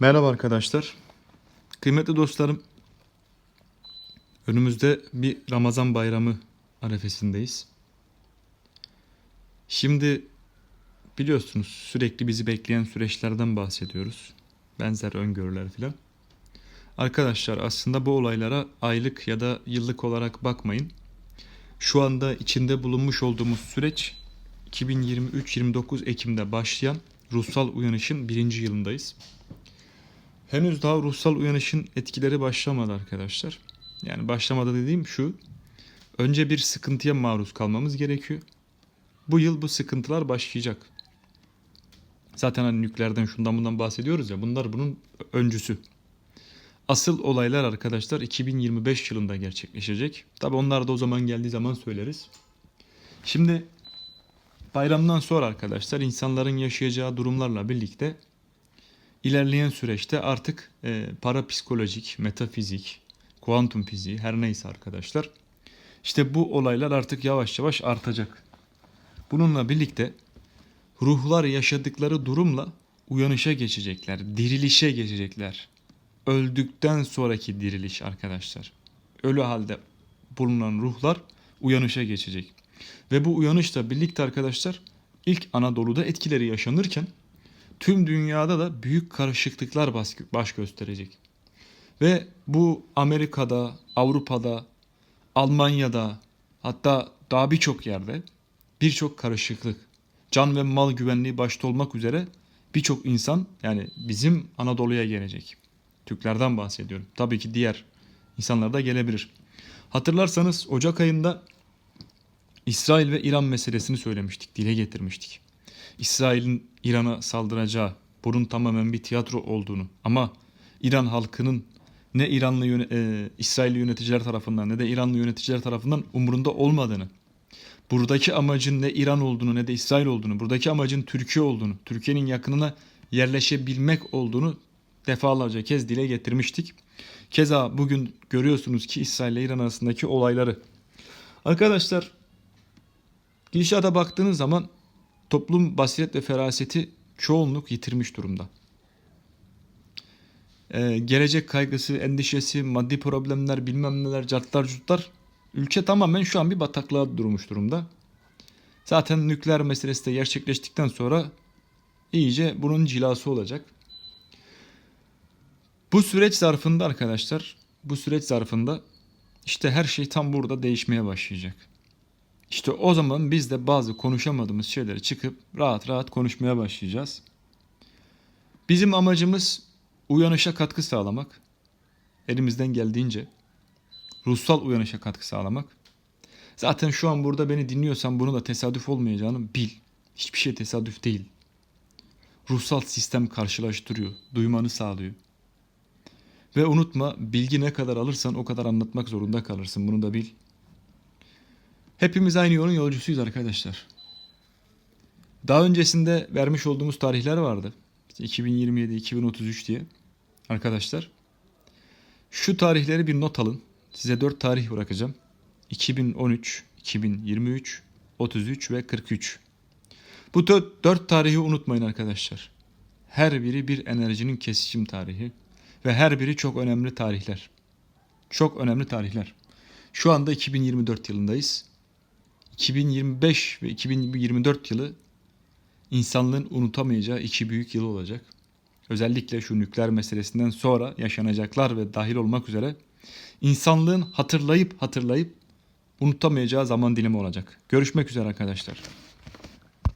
Merhaba arkadaşlar. Kıymetli dostlarım. Önümüzde bir Ramazan bayramı arefesindeyiz. Şimdi biliyorsunuz sürekli bizi bekleyen süreçlerden bahsediyoruz. Benzer öngörüler filan. Arkadaşlar aslında bu olaylara aylık ya da yıllık olarak bakmayın. Şu anda içinde bulunmuş olduğumuz süreç 2023-29 Ekim'de başlayan ruhsal uyanışın birinci yılındayız. Henüz daha ruhsal uyanışın etkileri başlamadı arkadaşlar. Yani başlamadı dediğim şu. Önce bir sıkıntıya maruz kalmamız gerekiyor. Bu yıl bu sıkıntılar başlayacak. Zaten hani nükleerden şundan bundan bahsediyoruz ya bunlar bunun öncüsü. Asıl olaylar arkadaşlar 2025 yılında gerçekleşecek. Tabi onlar da o zaman geldiği zaman söyleriz. Şimdi bayramdan sonra arkadaşlar insanların yaşayacağı durumlarla birlikte ilerleyen süreçte artık e, parapsikolojik, metafizik, kuantum fiziği her neyse arkadaşlar. İşte bu olaylar artık yavaş yavaş artacak. Bununla birlikte ruhlar yaşadıkları durumla uyanışa geçecekler, dirilişe geçecekler. Öldükten sonraki diriliş arkadaşlar. Ölü halde bulunan ruhlar uyanışa geçecek. Ve bu uyanışla birlikte arkadaşlar ilk Anadolu'da etkileri yaşanırken tüm dünyada da büyük karışıklıklar baş, gösterecek. Ve bu Amerika'da, Avrupa'da, Almanya'da hatta daha birçok yerde birçok karışıklık, can ve mal güvenliği başta olmak üzere birçok insan yani bizim Anadolu'ya gelecek. Türklerden bahsediyorum. Tabii ki diğer insanlar da gelebilir. Hatırlarsanız Ocak ayında İsrail ve İran meselesini söylemiştik, dile getirmiştik. İsrail'in İran'a saldıracağı, bunun tamamen bir tiyatro olduğunu ama İran halkının ne İranlı yöne, e, İsrailli yöneticiler tarafından ne de İranlı yöneticiler tarafından umurunda olmadığını, buradaki amacın ne İran olduğunu ne de İsrail olduğunu, buradaki amacın Türkiye olduğunu, Türkiye'nin yakınına yerleşebilmek olduğunu defalarca kez dile getirmiştik. Keza bugün görüyorsunuz ki İsrail ile İran arasındaki olayları. Arkadaşlar gidişata baktığınız zaman toplum basiret ve feraseti çoğunluk yitirmiş durumda. Ee, gelecek kaygısı, endişesi, maddi problemler, bilmem neler, cartlar curtlar. Ülke tamamen şu an bir bataklığa durmuş durumda. Zaten nükleer meselesi de gerçekleştikten sonra iyice bunun cilası olacak. Bu süreç zarfında arkadaşlar, bu süreç zarfında işte her şey tam burada değişmeye başlayacak. İşte o zaman biz de bazı konuşamadığımız şeyleri çıkıp rahat rahat konuşmaya başlayacağız. Bizim amacımız uyanışa katkı sağlamak. Elimizden geldiğince ruhsal uyanışa katkı sağlamak. Zaten şu an burada beni dinliyorsan bunu da tesadüf olmayacağını bil. Hiçbir şey tesadüf değil. Ruhsal sistem karşılaştırıyor, duymanı sağlıyor. Ve unutma bilgi ne kadar alırsan o kadar anlatmak zorunda kalırsın. Bunu da bil. Hepimiz aynı yolun yolcusuyuz arkadaşlar. Daha öncesinde vermiş olduğumuz tarihler vardı. İşte 2027, 2033 diye. Arkadaşlar. Şu tarihleri bir not alın. Size 4 tarih bırakacağım. 2013, 2023, 33 ve 43. Bu 4 tarihi unutmayın arkadaşlar. Her biri bir enerjinin kesişim tarihi ve her biri çok önemli tarihler. Çok önemli tarihler. Şu anda 2024 yılındayız. 2025 ve 2024 yılı insanlığın unutamayacağı iki büyük yıl olacak. Özellikle şu nükleer meselesinden sonra yaşanacaklar ve dahil olmak üzere insanlığın hatırlayıp hatırlayıp unutamayacağı zaman dilimi olacak. Görüşmek üzere arkadaşlar.